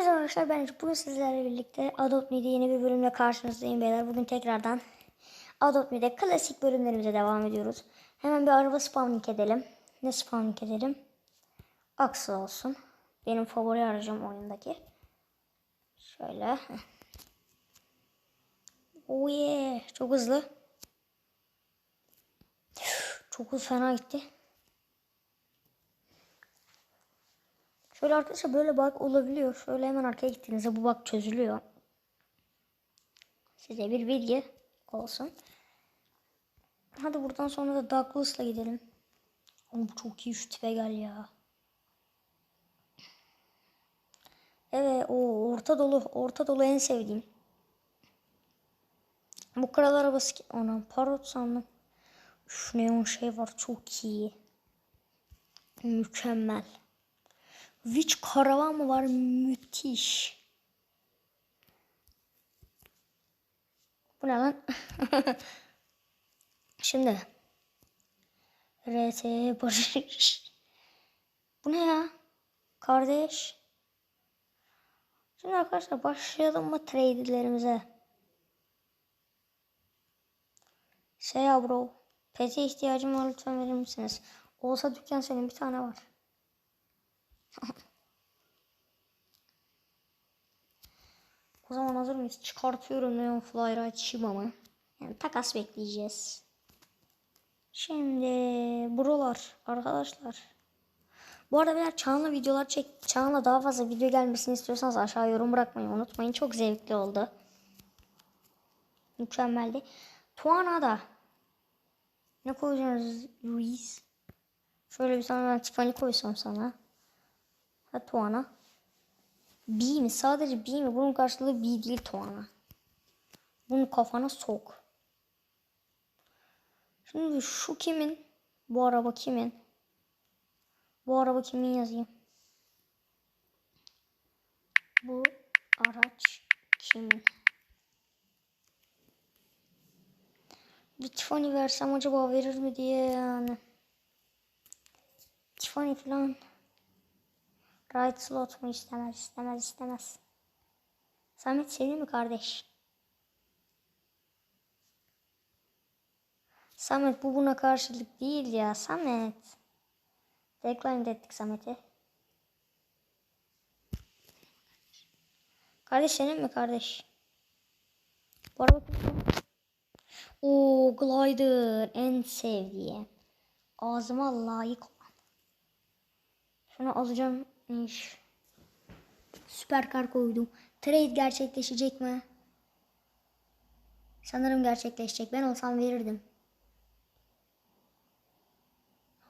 Hepinize arkadaşlar ben. Bugün sizlerle birlikte Adopt Me'de yeni bir bölümle karşınızdayım beyler. Bugün tekrardan Adopt Me'de klasik bölümlerimize devam ediyoruz. Hemen bir araba spawning edelim. Ne spawning edelim? Axel olsun. Benim favori aracım oyundaki. Şöyle. Oh yeah. Çok hızlı. Çok hızlı fena gitti. Şöyle arkadaşlar böyle bug olabiliyor. Şöyle hemen arkaya gittiğinizde bu bug çözülüyor. Size bir bilgi olsun. Hadi buradan sonra da Douglas'la gidelim. Oğlum çok iyi şu tipe gel ya. Evet o orta dolu orta dolu en sevdiğim. Bu kral arabası ki ona parot sandım. Şu neon şey var çok iyi. Mükemmel. Witch karavan mı var? Müthiş. Bu ne lan? Şimdi. RT Barış. Bu ne ya? Kardeş. Şimdi arkadaşlar başlayalım mı trade'lerimize? Şey ya bro. Pete ihtiyacım var lütfen verir misiniz? Olsa dükkan senin bir tane var. O zaman hazır mıyız? Çıkartıyorum Neon Flyride Shima'mı. Yani takas bekleyeceğiz. Şimdi buralar arkadaşlar. Bu arada beyler Çağan'la videolar çek. Çağan'la daha fazla video gelmesini istiyorsanız aşağı yorum bırakmayı unutmayın. Çok zevkli oldu. Mükemmeldi. Tuana'da. Ne koyacağız Ruiz? Şöyle bir tane ben Tiffany koysam sana. Ha Tuana. B mi? Sadece B mi? Bunun karşılığı B değil Tuana. Bunu kafana sok. Şimdi şu kimin? Bu araba kimin? Bu araba kimin yazayım? Bu araç kimin? Bir Tiffany versem acaba verir mi diye yani. Tiffany falan. Right slot mu istemez istemez istemez. Samet senin mi kardeş? Samet bu buna karşılık değil ya Samet. Decline ettik Samet'i. Kardeş senin mi kardeş? Bu araba Oo glider en sevdiğim. Ağzıma layık olan. Şunu alacağım iş. Süper kar koydum. Trade gerçekleşecek mi? Sanırım gerçekleşecek. Ben olsam verirdim.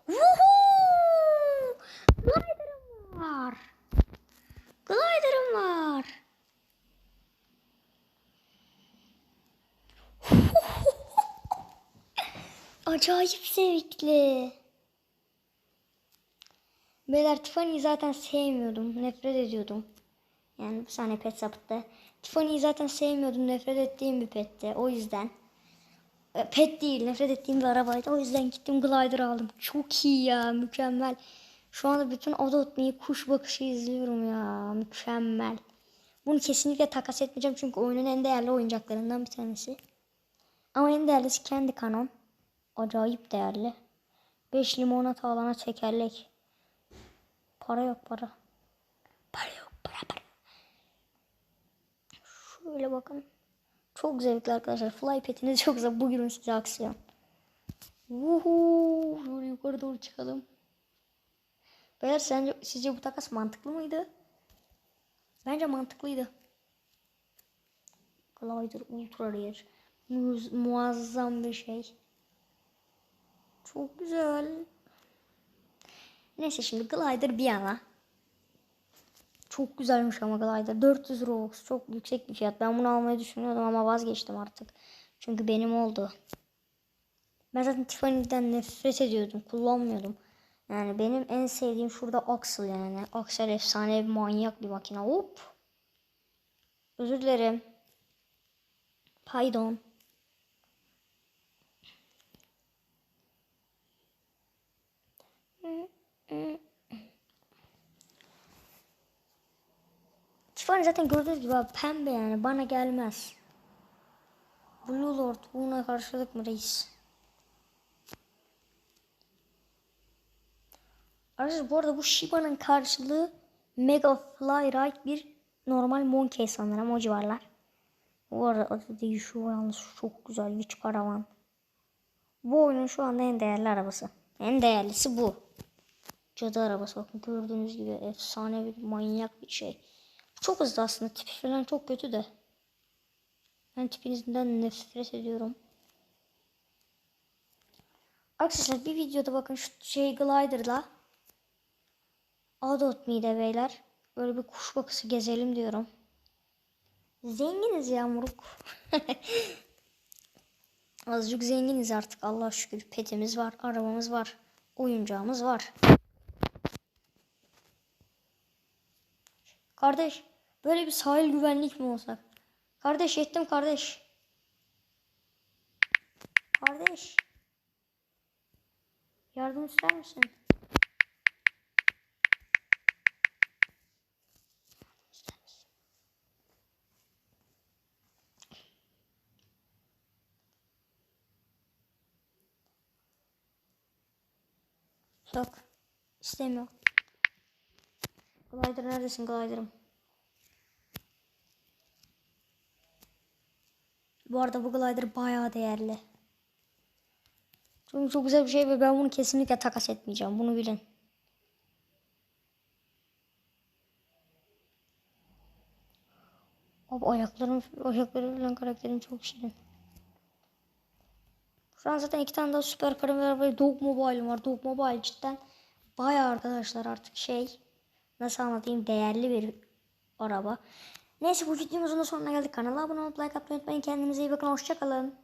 Woohoo! Glider'ım var. Glider'ım var. Acayip zevkli. Beyler Tiffany'yi zaten sevmiyordum. Nefret ediyordum. Yani bir saniye pet sapıttı. Tiffany'yi zaten sevmiyordum. Nefret ettiğim bir petti. O yüzden. E, Pet değil. Nefret ettiğim bir arabaydı. O yüzden gittim glider aldım. Çok iyi ya. Mükemmel. Şu anda bütün Adopt kuş bakışı izliyorum ya. Mükemmel. Bunu kesinlikle takas etmeyeceğim. Çünkü oyunun en değerli oyuncaklarından bir tanesi. Ama en değerlisi kendi kanon. Acayip değerli. 5 limonata alana tekerlek. Para yok para. Para yok para para. Şöyle bakın. Çok zevkli arkadaşlar. Fly petiniz çok güzel. Bugün size aksiyon. Vuhuu. Şöyle yukarı doğru çıkalım. Beyler sence, sizce bu takas mantıklı mıydı? Bence mantıklıydı. Glider Ultra Rare. Mu muazzam bir şey. Çok güzel. Neyse şimdi glider bir yana. Çok güzelmiş ama glider. 400 Robux. Çok yüksek bir fiyat. Ben bunu almayı düşünüyordum ama vazgeçtim artık. Çünkü benim oldu. Ben zaten Tiffany'den nefret ediyordum. Kullanmıyordum. Yani benim en sevdiğim şurada Axel yani. Axel efsane bir manyak bir makine. Hop. Özür dilerim. Pardon. Tiffany zaten gördüğünüz gibi abi pembe yani bana gelmez. Blue Lord buna karşılık mı reis? Arkadaşlar bu arada bu Shiba'nın karşılığı Mega Fly Ride bir normal Monkey sanırım o civarlar. Bu arada değişiyor yalnız çok güzel Witch Caravan. Bu oyunun şu anda en değerli arabası. En değerlisi bu. Cadı arabası bakın gördüğünüz gibi efsane bir manyak bir şey. Çok hızlı aslında tipi falan çok kötü de. Ben tipinizden nefret ediyorum. Arkadaşlar bir videoda bakın şu şey glider'la Adot miydi beyler? Böyle bir kuş bakısı gezelim diyorum. Zenginiz ya moruk. Azıcık zenginiz artık Allah şükür. Petimiz var, arabamız var, oyuncağımız var. Kardeş, böyle bir sahil güvenlik mi olsak? Kardeş yettim kardeş. Kardeş. Yardım ister misin? Yok. İstemiyor. Glider neredesin Glider'ım? Bu arada bu glider bayağı değerli. Çünkü çok güzel bir şey ve ben bunu kesinlikle takas etmeyeceğim. Bunu bilin. Abi ayaklarım, ayakları falan karakterim çok şirin. Şu an zaten iki tane daha süper karım var Dog Mobile'ım var. Dog Mobile cidden bayağı arkadaşlar artık şey nasıl anlatayım değerli bir araba. Neyse bu videomuzun da sonuna geldik. Kanala abone olup like atmayı unutmayın. Kendinize iyi bakın. Hoşçakalın.